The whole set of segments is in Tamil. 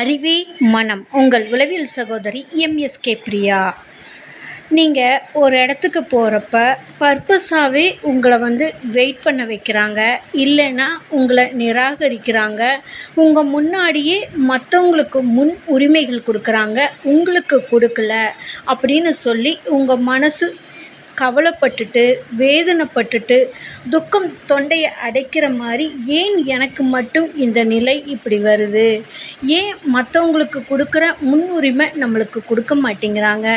அறிவே மனம். உங்கள் உளவியல் சகோதரி எம்எஸ்கே பிரியா. நீங்கள் ஒரு இடத்துக்கு போகிறப்ப பர்பஸாகவே உங்களை வந்து வெயிட் பண்ண வைக்கிறாங்க இல்லைன்னா உங்களை நிராகரிக்கிறாங்க உங்கள் முன்னாடியே மற்றவங்களுக்கு முன் உரிமைகள் கொடுக்குறாங்க உங்களுக்கு கொடுக்கல அப்படின்னு சொல்லி உங்கள் மனசு கவலைப்பட்டுட்டு வேதனைப்பட்டுட்டு துக்கம் தொண்டையை அடைக்கிற மாதிரி ஏன் எனக்கு மட்டும் இந்த நிலை இப்படி வருது? ஏன் மற்றவங்களுக்கு கொடுக்குற முன்னுரிமை நம்மளுக்கு கொடுக்க மாட்டேங்கிறாங்க?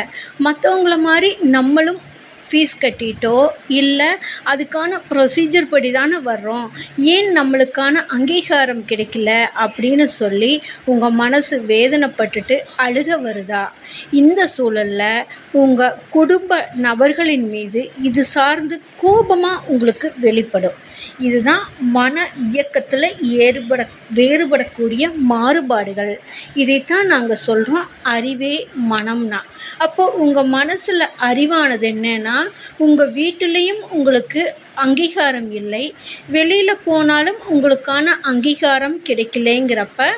மற்றவங்கள மாதிரி நம்மளும் ஃபீஸ் கட்டிட்டோ இல்லை அதுக்கான ப்ரொசீஜர் படி தானே வர்றோம். ஏன் நம்மளுக்கான அங்கீகாரம் கிடைக்கல அப்படின்னு சொல்லி உங்கள் மனசு வேதனைப்பட்டுட்டு அழுக வருதா? இந்த சூழலில் உங்கள் குடும்ப நபர்களின் மீது இது சார்ந்து கோபமாக உங்களுக்கு வெளிப்படும். இதுதான் மன இயக்கத்தில் ஏற்பட வேறுபடக்கூடிய மாறுபாடுகள். இதைத்தான் நாங்கள் சொல்கிறோம் அறிவே மனம்னா. அப்போது உங்கள் மனசில் அறிவானது என்னன்னா உங்கள் வீட்டிலையும் உங்களுக்கு அங்கீகாரம் இல்லை. வெளியில் போனாலும் உங்களுக்கான அங்கீகாரம் கிடைக்கலைங்கிறப்ப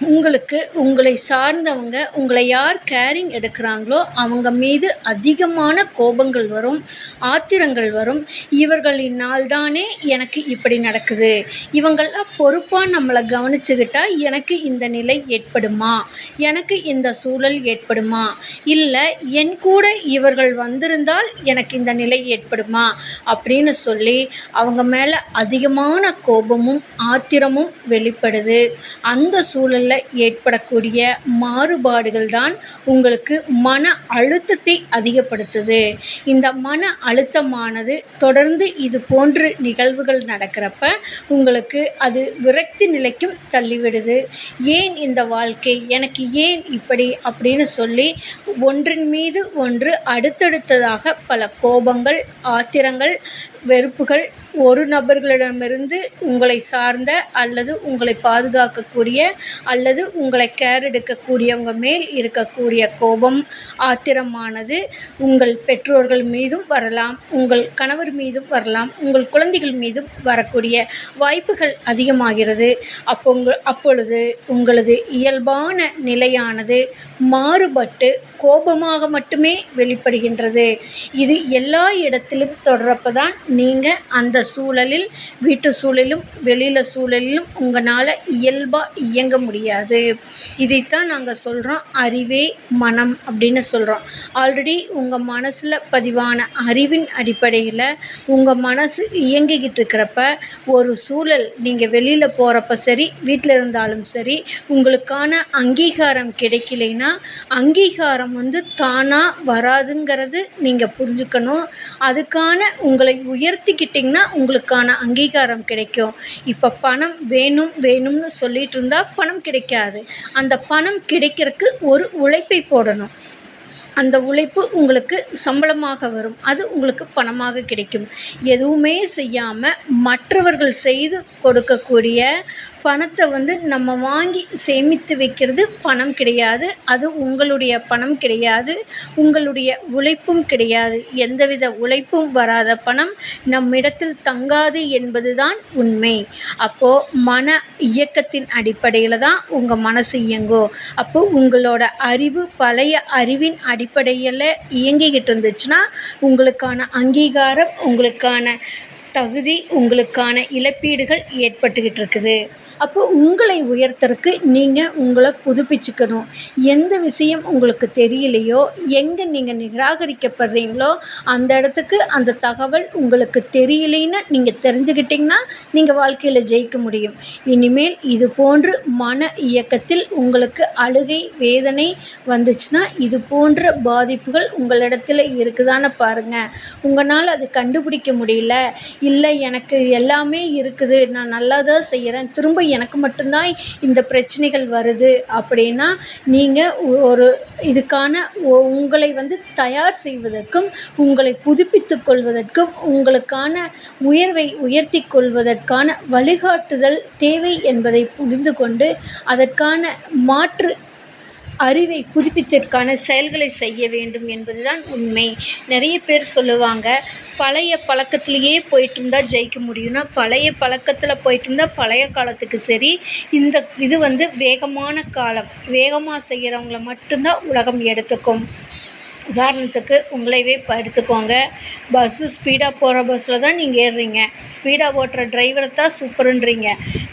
உங்களுக்கு உங்களை சார்ந்தவங்க உங்களை யார் கேரிங் எடுக்கிறாங்களோ அவங்க மீது அதிகமான கோபங்கள் வரும் ஆத்திரங்கள் வரும். இவர்களினால் தானே எனக்கு இப்படி நடக்குது. இவங்கள்லாம் பொறுப்பாக நம்மளை கவனிச்சுக்கிட்டா எனக்கு இந்த நிலை ஏற்படுமா? எனக்கு இந்த சூழல் ஏற்படுமா? இல்லை என் கூட இவர்கள் வந்திருந்தால் எனக்கு இந்த நிலை ஏற்படுமா? அப்படின்னு சொல்லி அவங்க மேலே அதிகமான கோபமும் ஆத்திரமும் வெளிப்படுது. அந்த சூழல் ஏற்படக்கூடிய மாறுபாடுகள் தான் உங்களுக்கு மன அழுத்தத்தை அதிகப்படுத்துது. இந்த மன அழுத்தமானது தொடர்ந்து இது போன்று நிகழ்வுகள் நடக்கிறப்ப உங்களுக்கு அது விரக்தி நிலைக்கும் தள்ளிவிடுது. ஏன் இந்த வாழ்க்கை? எனக்கு ஏன் இப்படி? அப்படின்னு சொல்லி ஒன்றின் மீது ஒன்று அடுத்தடுத்ததாக பல கோபங்கள் ஆத்திரங்கள் வெறுப்புகள் ஒரு நபர்களிடமிருந்து உங்களை சார்ந்த அல்லது உங்களை பாதுகாக்கக்கூடிய அல்லது உங்களை கேர் எடுக்கக்கூடியவங்க மேல் இருக்கக்கூடிய கோபம் ஆத்திரமானது உங்கள் பெற்றோர்கள் மீதும் வரலாம் உங்கள் கணவர் மீதும் வரலாம் உங்கள் குழந்தைகள் மீதும் வரக்கூடிய வாய்ப்புகள் அதிகமாகிறது. அப்போ அப்பொழுது உங்களது இயல்பான நிலையானது மாறுபட்டு கோபமாக மட்டுமே வெளிப்படுகின்றது. இது எல்லா இடத்திலும் தொடரப்ப தான் நீங்கள் அந்த சூழலில் வீட்டு சூழலும் வெளியில் சூழலிலும் உங்களால் இயல்பாக இயங்க முடியாது. இதைத்தான் நாங்கள் சொல்கிறோம் அறிவே மனம் அப்படின்னு சொல்கிறோம் ஆல்ரெடி உங்கள் மனசில் பதிவான அறிவின் அடிப்படையில் உங்கள் மனசு இயங்கிக்கிட்டு இருக்கிறப்ப ஒரு சூழல் நீங்கள் வெளியில் போகிறப்ப சரி வீட்டில் இருந்தாலும் சரி உங்களுக்கான அங்கீகாரம் கிடைக்கலைன்னா அங்கீகாரம் வந்து தானாக வராதுங்கிறது நீங்கள் புரிஞ்சுக்கணும். அதுக்கான உங்களை உயர்த்திக்கிட்டிங்கன்னா உங்களுக்கான அங்கீகாரம் கிடைக்கும். இப்போ பணம் வேணும் வேணும்னு சொல்லிகிட்டு இருந்தால் பணம் கிடைக்காது. அந்த பணம் கிடைக்கிறதுக்கு ஒரு உழைப்பை போடணும். அந்த உழைப்பு உங்களுக்கு சம்பளமாக வரும். அது உங்களுக்கு பணமாக கிடைக்கும். எதுவுமே செய்யாமல் மற்றவர்கள் செய்து கொடுக்கக்கூடிய பணத்தை வந்து நம்ம வாங்கி சேமித்து வைக்கிறது பணம் கிடையாது. அது உங்களுடைய பணம் கிடையாது. உங்களுடைய உழைப்பும் கிடையாது. எந்தவித உழைப்பும் வராத பணம் நம்மிடத்தில் தங்காது என்பது தான் உண்மை. அப்போது மன இயக்கத்தின் அடிப்படையில் தான் உங்கள் மனசு இயங்கும். அப்போது உங்களோட அறிவு பழைய அறிவின் அடி அடிப்படையில் இயங்கிக்கிட்டு இருந்துச்சுன்னா உங்களுக்கான அங்கீகாரம் உங்களுக்கான தகுதி உங்களுக்கான இழப்பீடுகள் ஏற்பட்டுக்கிட்டு இருக்குது அப்போ உங்களை உயர்த்துறதுக்கு நீங்கள் உங்களை புதுப்பிச்சுக்கணும். எந்த விஷயம் உங்களுக்கு தெரியலையோ எங்கே நீங்கள் நிராகரிக்கப்படுறீங்களோ அந்த இடத்துக்கு அந்த தகவல் உங்களுக்கு தெரியலைன்னு நீங்கள் தெரிஞ்சுக்கிட்டிங்கன்னா நீங்கள் வாழ்க்கையில் ஜெயிக்க முடியும். இனிமேல் இது போன்று மன இயக்கத்தில் உங்களுக்கு அழுகை வேதனை வந்துச்சுன்னா இது போன்ற பாதிப்புகள் உங்களிடத்தில் இருக்குதான்னு பாருங்கள் உங்களால் அது கண்டுபிடிக்க முடியல. இல்லை எனக்கு எல்லாமே இருக்குது. நான் நல்லா தான் செய்கிறேன். திரும்ப எனக்கு மட்டும்தான் இந்த பிரச்சனைகள் வருது அப்படின்னா நீங்கள் ஒரு இதுக்கான உங்களை வந்து தயார் செய்வதற்கும் உங்களை புதுப்பித்து கொள்வதற்கும் உங்களுக்கான உயர்வை உயர்த்தி கொள்வதற்கான வழிகாட்டுதல் தேவை என்பதை புரிந்து கொண்டு அதற்கான மாற்று அறிவை புதுப்பித்தற்கான செயல்களை செய்ய வேண்டும் என்பது தான் உண்மை. நிறைய பேர் சொல்லுவாங்க பழைய பழக்கத்துலேயே போயிட்டு இருந்தால் ஜெயிக்க முடியும்னா பழைய பழக்கத்தில் போயிட்டு இருந்தால் பழைய காலத்துக்கு சரி. இந்த இது வந்து வேகமான காலம். வேகமாக செய்கிறவங்கள மட்டும்தான் உலகம் எடுத்துக்கும். உதாரணத்துக்கு உங்களையே இப்போ எடுத்துக்கோங்க பஸ்ஸு ஸ்பீடாக போகிற பஸ்ஸில் தான் நீங்கள் ஏறுறீங்க. ஸ்பீடாக ஓட்டுற டிரைவரை தான் சூப்பருன்றீங்க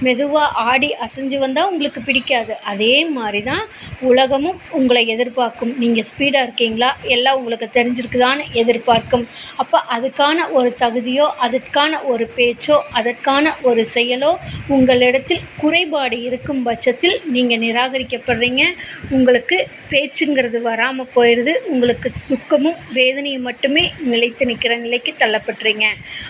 மெதுவாக ஆடி அசைஞ்சு வந்தால் உங்களுக்கு பிடிக்காது. அதே மாதிரி தான் உலகமும் உங்களை எதிர்பார்க்கும். நீங்கள் ஸ்பீடாக இருக்கீங்களா? எல்லாம் உங்களுக்கு தெரிஞ்சிருக்குதான்னு எதிர்பார்க்கும். அப்போ அதுக்கான ஒரு தகுதியோ அதற்கான ஒரு பேச்சோ அதற்கான ஒரு செயலோ உங்களிடத்தில் குறைபாடு இருக்கும் பட்சத்தில் நீங்கள் நிராகரிக்கப்படுறீங்க. உங்களுக்கு பேச்சுங்கிறது வராமல் போயிடுது. உங்களுக்கு துக்கமும் வேதனையும் மட்டுமே நிலைத்து நிற்கிற நிலைக்கு தள்ளப்படுறீங்க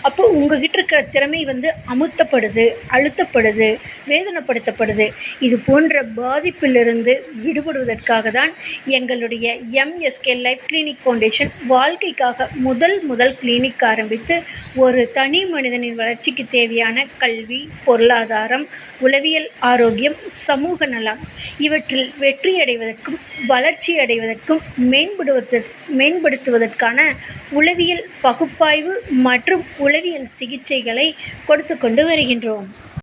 அப்போ உங்ககிட்ட இருக்கிற திறமை வந்து அமுத்தப்படுது அழுத்தப்படுது வேதனைப்படுத்தப்படுது. இது போன்ற பாதிப்பிலிருந்து விடுபடுவதற்காக தான் எங்களுடைய எம்எஸ்கே லைஃப் கிளினிக் ஃபவுண்டேஷன் வாழ்க்கைக்காக முதல் முதல் கிளினிக் ஆரம்பித்து ஒரு தனி மனிதனின் வளர்ச்சிக்கு தேவையான கல்வி பொருளாதாரம் உளவியல் ஆரோக்கியம் சமூக நலம் இவற்றில் வெற்றியடைவதற்கும் வளர்ச்சி அடைவதற்கும் மேம்படுவதற் மேம்படுத்துவதற்கான உளவியல் பகுப்பாய்வு மற்றும் உளவியல் சிகிச்சைகளை கொடுத்து கொண்டு வருகின்றோம்.